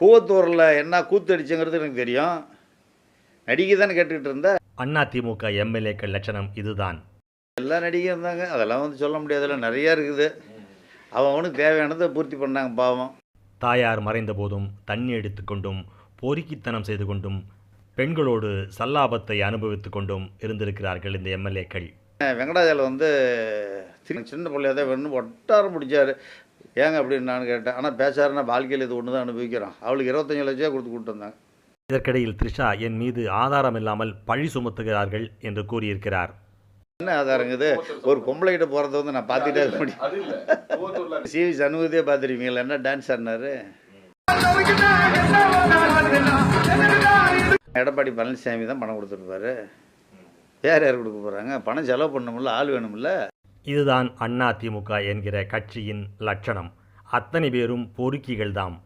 கூவத்தூரில் என்ன கூத்து அடிச்சுங்கிறது எனக்கு தெரியும். நடிகை தானே கேட்டுக்கிட்டு இருந்த அதிமுக எம்எல்ஏக்கள் லட்சணம் இதுதான். எல்லா நடிகையும் இருந்தாங்க. அதெல்லாம் வந்து சொல்ல முடியாதுல்ல. நிறையா இருக்குது. அவன் அவனுக்கு தேவையானதை பூர்த்தி பண்ணாங்க பாவம். தாயார் மறைந்த போதும் தண்ணி எடுத்துக்கொண்டும் பொறுக்கித்தனம் செய்து கொண்டும் பெண்களோடு சல்லாபத்தை அனுபவித்துக் கொண்டும் இருந்திருக்கிறார்கள் இந்த எம்எல்ஏக்கள். வெங்கடாஜலம் வந்து சின்ன பிள்ளையா தான் வேணும் ஒட்டாரம் பிடிச்சாரு. ஏங்க அப்படின்னு நான் கேட்டேன். ஆனால் பேசாருன்னா வாழ்க்கையில் இது ஒன்று தான் அனுபவிக்கிறோம் அவளுக்கு இருபத்தஞ்சு லட்சம் கொடுத்து கூப்பிட்டு வந்தாங்க. இதற்கிடையில் த்ரிஷா என் மீது ஆதாரம் இல்லாமல் பழி சுமத்துகிறார்கள் என்று கூறியிருக்கிறார். என்ன ஆதாரங்குது ஒரு பொம்பளைகிட்ட போகிறத வந்து நான் பார்த்துட்டே இருக்க முடியும். சிவி சண்முகத்தையே பார்த்துருவீங்களா என்ன டான்ஸ் ஆடினாரு? எடப்பாடி பழனிசாமி தான் பணம் கொடுத்துருப்பாரு. யார் யார் கொடுக்க போகிறாங்க பணம் செலவு பண்ணணும்ல ஆள் வேணும்ல. இதுதான் அதிமுக என்கிற கட்சியின் லட்சணம். அத்தனை பேரும் பொறுக்கிகள்தாம்.